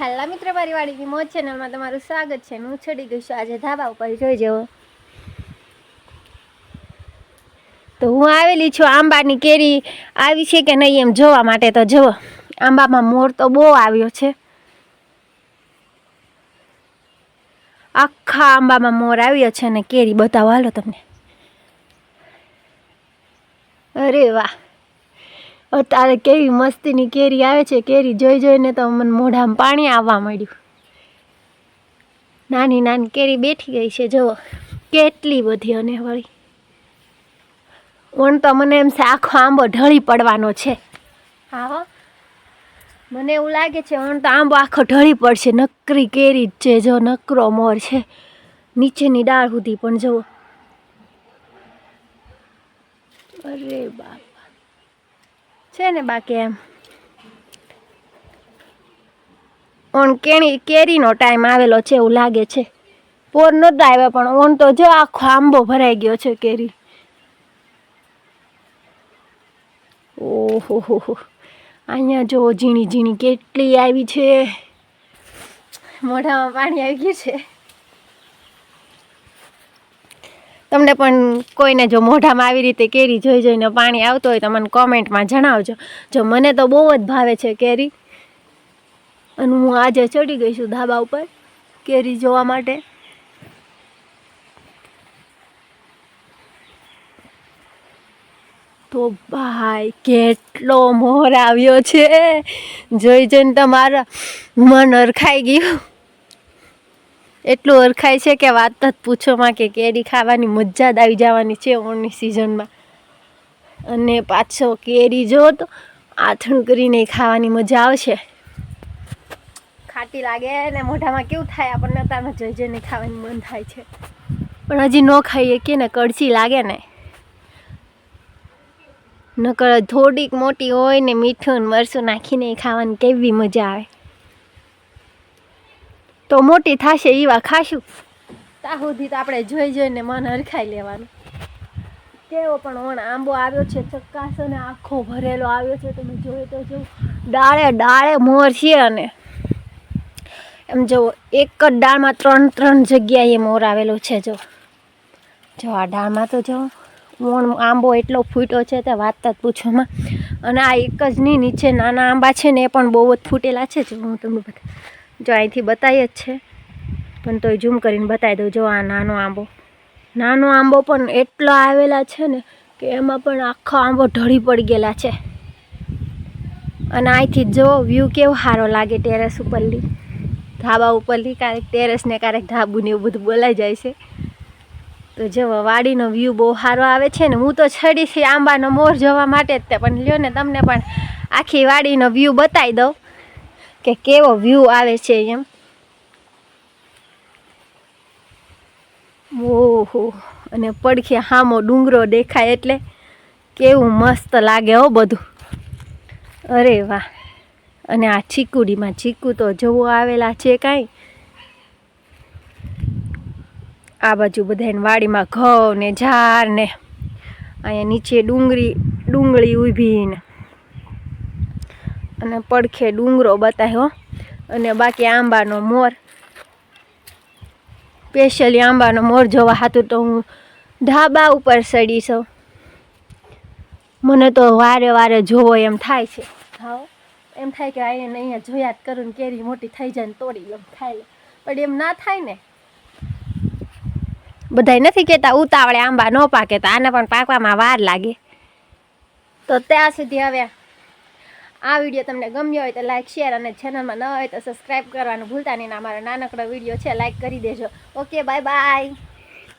હેલા મિત્ર પરિવારની મોજ ચેનલમાં તમારું સ્વાગત છે. હું ચડી ગઈ છું. આજે ધાબા ઉપર જોઈ જવો તો હું આવેલી છું આંબાની કેરી. આવી છે કે નહીં એમ જોવા માટે તો જુઓ. આંબામાં મોર તો બહુ આવ્યો છે. આખા આંબામાં મોર આવ્યો છે અને કેરી બતાવો. હાલો તમને. અરે વાહ. અત્યારે કેવી મસ્તીની કેરી આવે છે, કેરી જોઈ જોઈને તો મને મોઢામાં પાણી આવવા માંડ્યું. નાની નાની કેરી બેઠી ગઈ છે, જુઓ, કેટલી બધી અને વળી. ઓણ તો મને એમ છે, આખો આંબો ઢળી પડવાનો છે. હો. મને એવું લાગે છે, ઓણ તો આંબો આખો ઢળી પડશે, નકરી કેરી જ છે, જો નકરો મોર છે. નીચેની ડાળ સુધી પણ જુઓ. અરે બાપ. છે ને બાકી એમ. ઓણ કેણી, કેરીનો ટાઈમ આવેલો છે એવું લાગે છે. પોર નહોતા આવ્યા પણ ઓન તો જો આખો આંબો ભરાઈ ગયો છે કેરી. ઓહો હો અહીંયા જો ઝીણી ઝીણી કેટલી આવી છે. મોઢામાં પાણી આવી ગયું છે. તમને પણ કોઈને જો મોઢામાં આવી રીતે કેરી જોઈ જોઈને પાણી આવતું હોય તો મને કોમેન્ટમાં જણાવજો. જો મને તો બહુ જ ભાવે છે કેરી. અને હું આજે ચડી ગઈ છું ધાબા ઉપર કેરી જોવા માટે. તો ભાઈ, કેટલો મોર આવ્યો છે. જોઈ જોઈને તમારા મન અરખાઈ ગયું. એટલું ઓળખાય છે કે વાત જ પૂછોમાં કે કેરી ખાવાની મજા જ આવી જવાની છે ઓણની સિઝનમાં અને પાછો કેરી જો તો આથણું કરીને ખાવાની મજા આવશે. ખાટી લાગે ને મોઢામાં કેવું થાય આપણને તારમાં જઈ જઈને ખાવાનું મન થાય છે. પણ હજી ન ખાઈએ કે ને કડચી લાગે ને. નકર થોડીક મોટી હોય ને મીઠું ને મરચું નાખીને ખાવાની કેવી મજા આવે. તો મોટી થશે એવા ખાશું. ત્યાં તો આપણે જોઈ જોઈને મન હરખાઈ લેવાનું. કેવો પણ ઓણ આંબો આવ્યો છે ચક્કાસ અને આખો ભરેલો આવ્યો છે, તમે જોઈ તો જો ડાળે ડાળે મોર છે અને એમ જો એક જ ડાળમાં ત્રણ ત્રણ જગ્યાએ મોર આવેલો છે જો. જો આ ડાળમાં તો જો ઓણ આંબો એટલો ફૂટ્યો છે તે વાત જ પૂછોમાં અને આ એક જ નહીં, નીચે નાના આંબા છે ને એ પણ બહુ જ ફૂટેલા છે જો હું તમને બતા જો અહીંથી બતાવીએ જ છે. પણ તોય ઝૂમ કરીને બતાવી દઉં. જો આ નાનો આંબો. નાનો આંબો પણ એટલા આવેલા છે ને કે એમાં પણ આખો આંબો ઢળી પડી ગયેલા છે. અને અહીંથી જો વ્યૂ કેવો સારો લાગે ટેરેસ ઉપરથી. ધાબા ઉપરથી ક્યારેક ટેરેસને ક્યારેક ધાબુને એવું બધું બોલાઈ જાય છે. તો જો વાડીનો વ્યૂ બહુ સારો આવે છે ને, હું તો છડીથી આંબાનો મોર જોવા માટે જ તે, પણ લ્યો ને તમને પણ આખી વાડીનો વ્યૂ બતાવી દઉં. કે કેવો વ્યૂ આવે છે એમ? ઓહો, અને પડખે હામો ડુંગરો દેખાય એટલે કેવું મસ્ત લાગે હો બધું. અરે વાહ. અને આ ચીકુડીમાં ચીકુ તો જવો આવેલા છે કાંઈ. આ બાજુ બધાને વાડીમાં ઘઉં ને ઝાડ ને. અહીંયા નીચે ડુંગળી ડુંગળી ઊભી ને. અને પડખે ડુંગરો બતાવ્યો અને બાકી આંબાનો મોર. સ્પેશિયલી આંબાનો મોર જોવા હતું તો હું ધાબા ઉપર ચડી છું મને તો વારે વારે જોવો એમ થાય છે. હા એમ થાય કે અહીંયા અહીંયા જોયા જ કરું ને કેરી મોટી થઈ જાય ને તોડી લઉં ખાઈ લે. પણ એમ ના થાય ને. બધાય નથી કહેતા ઉતાવળે આંબા ન પાકે તો આને પણ પાકવામાં વાર લાગે. તો ત્યાં સુધી હવે આ વીડિયો તમને ગમ્યો હોય તો લાઈક શેર અને ચેનલમાં ન હોય તો સબસ્ક્રાઈબ કરવાનું ભૂલતા નહીં અમારો નાનકડો વીડિયો છે લાઈક કરી દેજો. Okay bye bye